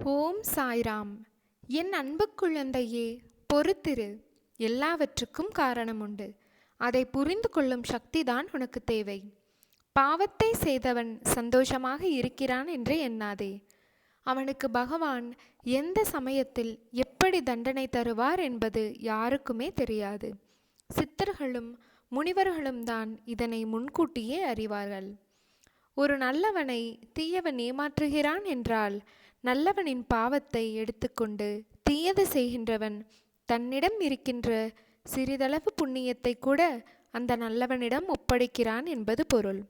ஓம் சாய்ராம். என் அன்பு குழந்தையே பொறுத்திரு. எல்லாவற்றுக்கும் காரணம் உண்டு அதை புரிந்து கொள்ளும் சக்திதான் உனக்கு தேவை. பாவத்தை செய்தவன் சந்தோஷமாக இருக்கிறான் என்று எண்ணாதே. அவனுக்கு பகவான் எந்த சமயத்தில் எப்படி தண்டனை தருவார் என்பது யாருக்குமே தெரியாது. சித்தர்களும் முனிவர்களும் தான் இதனை முன்கூட்டியே அறிவார்கள். ஒரு நல்லவனை தீயவன் ஏமாற்றுகிறான் என்றால் நல்லவனின் பாவத்தை எடுத்துக்கொண்டு தீயது செய்கின்றவன் தன்னிடம் இருக்கின்ற சிறிதளவு புண்ணியத்தை கூட அந்த நல்லவனிடம் ஒப்படைக்கிறான் என்பது பொருள்.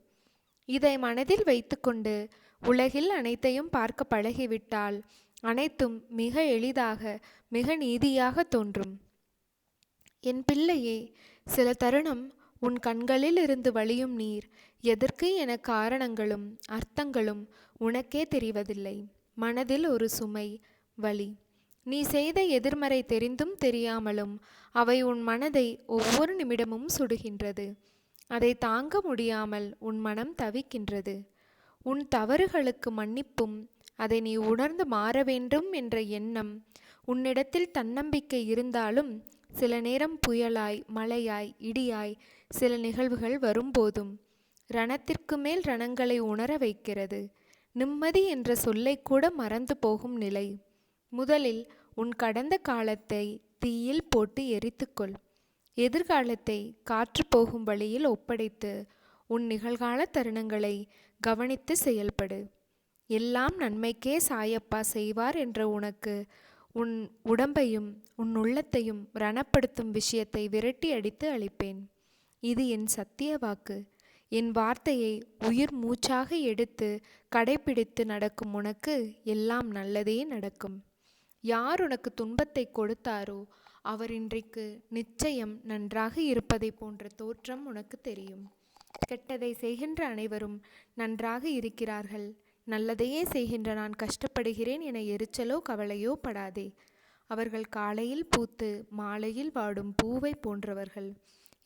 இதை மனதில் வைத்துக்கொண்டு உலகில் அனைத்தையும் பார்க்க பழகிவிட்டால் அனைத்தும் மிக எளிதாக மிக நீதியாக தோன்றும். என் பிள்ளையே சில தருணம் உன் கண்களில் இருந்து வழியும் நீர் எதற்கு என காரணங்களும் அர்த்தங்களும் உனக்கே தெரிவதில்லை. மனதில் ஒரு சுமை வலி. நீ செய்த எதிர்மறை தெரிந்தும் தெரியாமலும் அவை உன் மனதை ஒவ்வொரு நிமிடமும் சுடுகின்றது. அதை தாங்க முடியாமல் உன் மனம் தவிக்கின்றது. உன் தவறுகளுக்கு மன்னிப்பும் அதை நீ உணர்ந்து மாற வேண்டும் என்ற எண்ணம் உன்னிடத்தில் தன்னம்பிக்கை இருந்தாலும் சில நேரம் புயலாய் மழையாய் இடியாய் சில நிகழ்வுகள் வரும்போதும் ரணத்திற்கு மேல் ரணங்களை உணர வைக்கிறது. நிம்மதி என்ற சொல்லை கூட மறந்து போகும் நிலை. முதலில் உன் கடந்த காலத்தை தீயில் போட்டு எரித்துக்கொள். எதிர்காலத்தை காற்று போகும் வழியில் ஒப்படைத்து உன் நிகழ்கால தருணங்களை கவனித்து செயல்படு. எல்லாம் நன்மைக்கே சாயப்பா செய்வார் என்ற உனக்கு உன் உடம்பையும் உன் உள்ளத்தையும் ரணப்படுத்தும் விஷயத்தை விரட்டி அடித்து அளிப்பேன் இது என் சத்திய வாக்கு. என் வார்த்தையை உயிர் மூச்சாக எடுத்து கடைபிடித்து நடக்கும் உனக்கு எல்லாம் நல்லதே நடக்கும். யார் உனக்கு துன்பத்தை கொடுத்தாரோ அவர் இன்றைக்கு நிச்சயம் நன்றாக இருப்பதை போன்ற தோற்றம் உனக்கு தெரியும். கெட்டதை செய்கின்ற அனைவரும் நன்றாக இருக்கிறார்கள். நல்லதையே செய்கின்ற நான் கஷ்டப்படுகிறேன் என எரிச்சலோ கவலையோ படாதே. அவர்கள் காலையில் பூத்து மாலையில் வாடும் பூவை போன்றவர்கள்.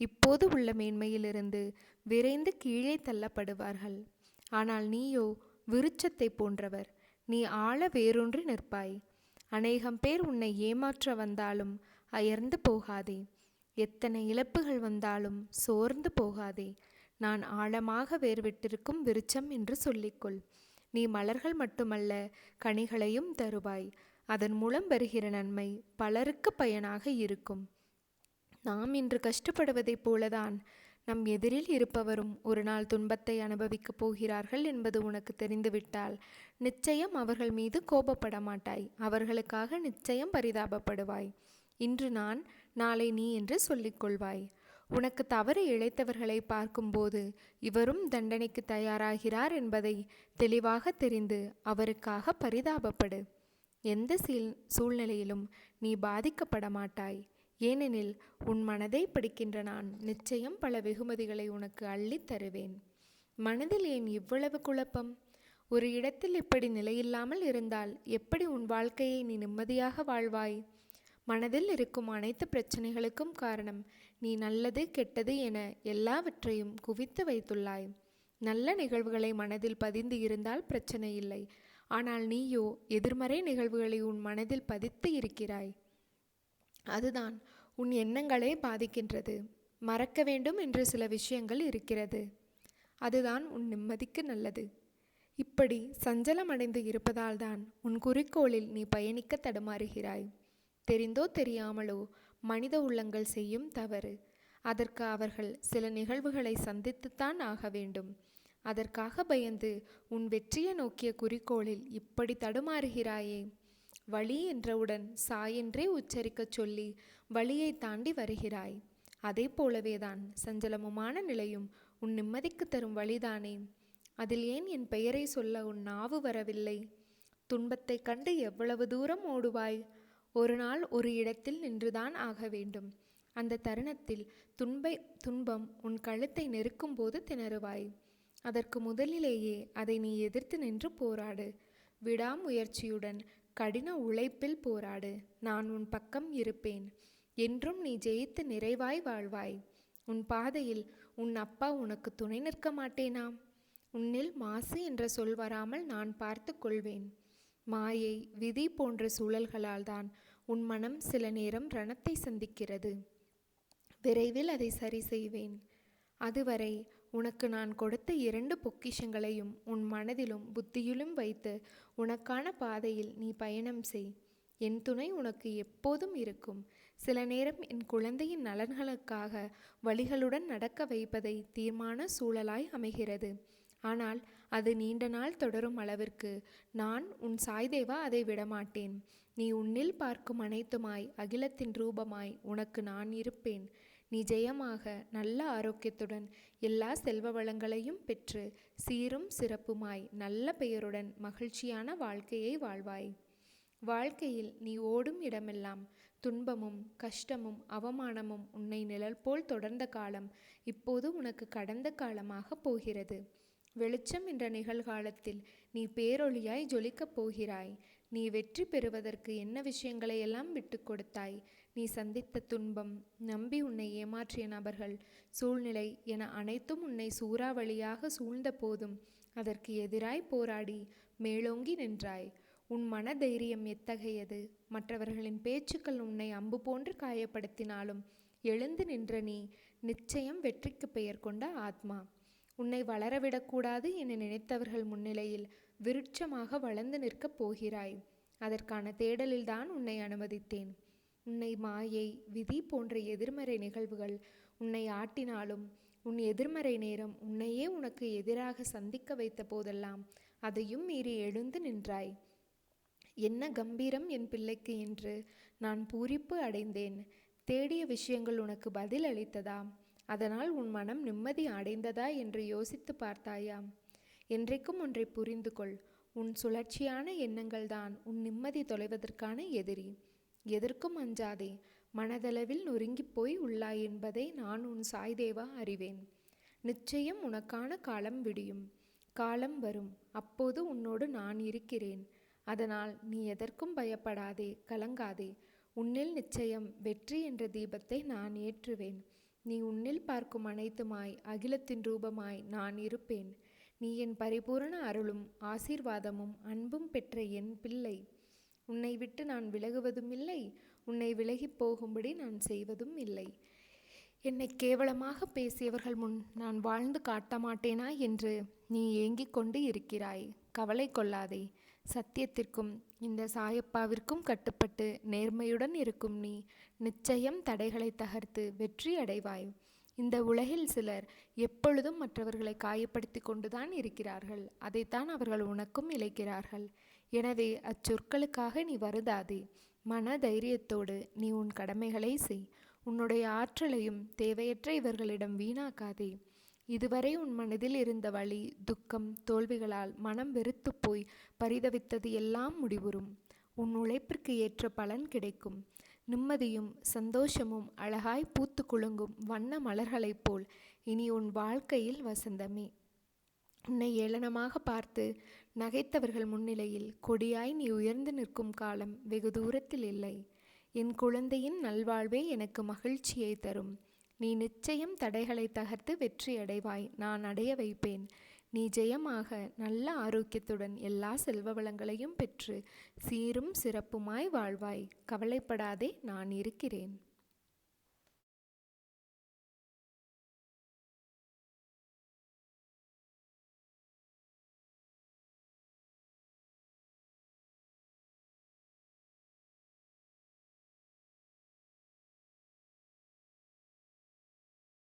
இப்போது உள்ள மேன்மையிலிருந்து விரைந்து கீழே தள்ளப்படுவார்கள். ஆனால் நீயோ விருட்சத்தை போன்றவர் நீ ஆழ வேரூன்றி நிற்பாய். அநேகம் பேர் உன்னை ஏமாற்ற வந்தாலும் அயர்ந்து போகாதே. எத்தனை இழப்புகள் வந்தாலும் சோர்ந்து போகாதே. நான் ஆழமாக வேர்விட்டிருக்கும் விருச்சம் என்று சொல்லிக்கொள். நீ மலர்கள் மட்டுமல்ல கனிகளையும் தருவாய். அதன் மூலம் வருகிற நன்மை பலருக்கு பயனாக இருக்கும். நாம் இன்று கஷ்டப்படுவதைப் போலதான் நம் எதிரில் இருப்பவரும் ஒரு நாள் துன்பத்தை அனுபவிக்கப் போகிறார்கள் என்பது உனக்கு தெரிந்துவிட்டால் நிச்சயம் அவர்கள் மீது கோபப்பட மாட்டாய். அவர்களுக்காக நிச்சயம் பரிதாபப்படுவாய். இன்று நான் நாளை நீ என்று சொல்லிக்கொள்வாய் உனக்கு தவறு இழைத்தவர்களை பார்க்கும்போது இவரும் தண்டனைக்கு தயாராகிறார் என்பதை தெளிவாக தெரிந்து அவருக்காக பரிதாபப்படு. எந்த சீல் சூழ்நிலையிலும் நீ பாதிக்கப்பட மாட்டாய். ஏனெனில் உன் மனதை படிக்கின்ற நான் நிச்சயம் பல வெகுமதிகளை உனக்கு அள்ளித் தருவேன். மனதில் ஏன் இவ்வளவு குழப்பம்? ஒரு இடத்தில் இப்படி நிலையில்லாமல் இருந்தால் எப்படி உன் வாழ்க்கையை நீ நிம்மதியாக வாழ்வாய்? மனதில் இருக்கும் அனைத்து பிரச்சனைகளுக்கும் காரணம் நீ நல்லது கெட்டது என எல்லாவற்றையும் குவித்து வைத்துள்ளாய். நல்ல நிகழ்வுகளை மனதில் பதிந்து இருந்தால் பிரச்சனை இல்லை. ஆனால் நீயோ எதிர்மறை நிகழ்வுகளை உன் மனதில் பதித்து இருக்கிறாய். அதுதான் உன் எண்ணங்களே பாதிக்கின்றது. மறக்க வேண்டும் என்று சில விஷயங்கள் இருக்கிறது. அதுதான் உன் நிம்மதிக்கு நல்லது. இப்படி சஞ்சலமடைந்து இருப்பதால்தான் உன் குறிக்கோளில் நீ பயணிக்க தடுமாறுகிறாய். தெரிந்தோ தெரியாமலோ மனித உள்ளங்கள் செய்யும் தவறு. அதற்கு அவர்கள் சில நிகழ்வுகளை சந்தித்துத்தான் ஆக வேண்டும். அதற்காக பயந்து உன் வெற்றியை நோக்கிய குறிக்கோளில் இப்படி தடுமாறுகிறாயே. வழி என்றவுடன் சாயென்றே உச்சரிக்கச் சொல்லி வழியை தாண்டி வருகிறாய். அதே போலவேதான் சஞ்சலமுமான நிலையும் உன் நிம்மதிக்கு தரும் வழிதானே. அதில் ஏன் என் பெயரை சொல்ல உன் நாவு வரவில்லை? துன்பத்தை கண்டு எவ்வளவு தூரம் ஓடுவாய்? ஒரு நாள் ஒரு இடத்தில் நின்றுதான் ஆக வேண்டும். அந்த தருணத்தில் துன்பை துன்பம் உன் கழுத்தை நெருக்கும் போது திணறுவாய். அதற்கு முதலிலேயே அதை நீ எதிர்த்து நின்று போராடு. விடாமுயற்சியுடன் கடின உழைப்பில் போராடு. நான் உன் பக்கம் இருப்பேன். என்றும் நீ ஜெயித்து நிறைவாய் வாழ்வாய். உன் பாதையில் உன் அப்பா உனக்கு துணை நிற்க மாட்டேனா? உன்னில் மாசு என்ற சொல் வராமல் நான் பார்த்து கொள்வேன். மாயை விதி போன்ற சூழல்களால் தான் உன் மனம் சில நேரம் ரணத்தை சந்திக்கிறது. விரைவில் அதை சரி செய்வேன். அதுவரை உனக்கு நான் கொடுத்த இரண்டு பொக்கிஷங்களையும் உன் மனதிலும் புத்தியிலும் வைத்து உனக்கான பாதையில் நீ பயணம் செய். என் துணை உனக்கு எப்போதும் இருக்கும். சில நேரம் என் குழந்தையின் நலன்களுக்காக வழிகளுடன் நடக்க வைப்பதை தீர்மான சூழலாய் அமைகிறது. ஆனால் அது நீண்ட நாள் தொடரும் அளவிற்கு நான் உன் சாய்தேவா அதை விடமாட்டேன். நீ உன்னில் பார்க்கும் அனைத்துமாய் அகிலத்தின் ரூபமாய் உனக்கு நான் இருப்பேன். நீ ஜெயமாக நல்ல ஆரோக்கியத்துடன் எல்லா செல்வ வளங்களையும் பெற்று சீரும் சிறப்புமாய் நல்ல பெயருடன் மகிழ்ச்சியான வாழ்க்கையை வாழ்வாய். வாழ்க்கையில் நீ ஓடும் இடமெல்லாம் துன்பமும் கஷ்டமும் அவமானமும் உன்னை நிழல் போல் தொடர்ந்த காலம் இப்போது உனக்கு கடந்த காலமாக போகிறது. வெளிச்சம் என்ற நிகழ்காலத்தில் நீ பேரொளியாய் ஜொலிக்கப் போகிறாய். நீ வெற்றி பெறுவதற்கு என்ன விஷயங்களை எல்லாம் விட்டு கொடுத்தாய்? நீ சந்தித்த துன்பம் நம்பி உன்னை ஏமாற்றிய நபர்கள் சூழ்நிலை என அனைத்தும் உன்னை சூறாவளியாக சூழ்ந்த போதும் அதற்கு எதிராய் போராடி மேலோங்கி நின்றாய். உன் மன தைரியம் எத்தகையது? மற்றவர்களின் பேச்சுக்கள் உன்னை அம்பு போன்று காயப்படுத்தினாலும் எழுந்து நின்ற நீ நிச்சயம் வெற்றிக்கு பெயர் கொண்ட ஆத்மா. உன்னை வளரவிடக்கூடாது என நினைத்தவர்கள் முன்னிலையில் விருட்சமாக வளர்ந்து நிற்கப் போகிறாய். அதற்கான தேடலில்தான் உன்னை அனுமதித்தேன். உன்னை மாயை விதி போன்ற எதிர்மறை நிகழ்வுகள் உன்னை ஆட்டினாலும் உன் எதிர்மறை நேரம் உன்னையே உனக்கு எதிராக சந்திக்க வைத்த போதெல்லாம் அதையும் மீறி எழுந்து நின்றாய். என்ன கம்பீரம் என் பிள்ளைக்கு என்று நான் பூரிப்பு அடைந்தேன். தேடிய விஷயங்கள் உனக்கு பதில் அளித்ததா அதனால் உன் மனம் நிம்மதி அடைந்ததா என்று யோசித்து பார்த்தாயாம் என்றைக்கும் ஒன்றை புரிந்து கொள் உன் சுழற்சியான எண்ணங்கள் தான் உன் நிம்மதி தொலைவதற்கான எதிரி. எதற்கும் அஞ்சாதே மனதளவில் நொறுங்கிப் போய் உள்ளாய் என்பதை நான் உன் சாய்தேவா அறிவேன். நிச்சயம் உனக்கான காலம் விடியும். காலம் வரும். அப்போது உன்னோடு நான் இருக்கிறேன். அதனால் நீ எதற்கும் பயப்படாதே கலங்காதே. உன்னில் நிச்சயம் வெற்றி என்ற தீபத்தை நான் ஏற்றுவேன். நீ உன்னில் பார்க்கும் அனைத்துமாய் அகிலத்தின் ரூபமாய் நான் இருப்பேன். நீ என் பரிபூரண அருளும் ஆசீர்வாதமும் அன்பும் பெற்ற என் பிள்ளை. உன்னை விட்டு நான் விலகுவதும் இல்லை உன்னை விலகிப் போகும்படி நான் செய்வதும் இல்லை. என்னை கேவலமாக பேசியவர்கள் முன் நான் வாழ்ந்து காட்ட மாட்டேனா என்று நீ ஏங்கிக் கொண்டு இருக்கிறாய். கவலை கொள்ளாதே. சத்தியத்திற்கும் இந்த சாயப்பாவிற்கும் கட்டுப்பட்டு நேர்மையுடன் இருக்கும் நீ நிச்சயம் தடைகளை தகர்த்து வெற்றி அடைவாய். இந்த உலகில் சிலர் எப்பொழுதும் மற்றவர்களை காயப்படுத்தி கொண்டுதான் இருக்கிறார்கள். அதைத்தான் அவர்கள் உனக்கும் இழைக்கிறார்கள். எனவே அச்சொற்களுக்காக நீ வருதாதே மன தைரியத்தோடு நீ உன் கடமைகளை செய். உன்னுடைய ஆற்றலையும் தேவையற்ற இவர்களிடம் வீணாக்காதே. இதுவரை உன் மனதில் இருந்த வழி துக்கம் தோல்விகளால் மனம் வெறுத்து போய் பரிதவித்தது எல்லாம் முடிவுறும். உன் உழைப்பிற்கு ஏற்ற பலன் கிடைக்கும். நிம்மதியும் சந்தோஷமும் அழகாய் பூத்து குலுங்கும் வண்ண மலர்களைப் போல் இனி உன் வாழ்க்கையில் வசந்தமே. உன்னை ஏளனமாக பார்த்து நகைத்தவர்கள் முன்னிலையில் கொடியாய் நீ உயர்ந்து நிற்கும் காலம் வெகு தூரத்தில் இல்லை. என் குழந்தையின் நல்வாழ்வே எனக்கு மகிழ்ச்சியை தரும். நீ நிச்சயம் தடைகளை தகர்த்து வெற்றி அடைவாய் நான் அடைய வைப்பேன். நீ ஜெயமாக நல்ல ஆரோக்கியத்துடன் எல்லா செல்வ வளங்களையும் பெற்று சீரும் சிறப்புமாய் வாழ்வாய். கவலைப்படாதே நான் இருக்கிறேன்.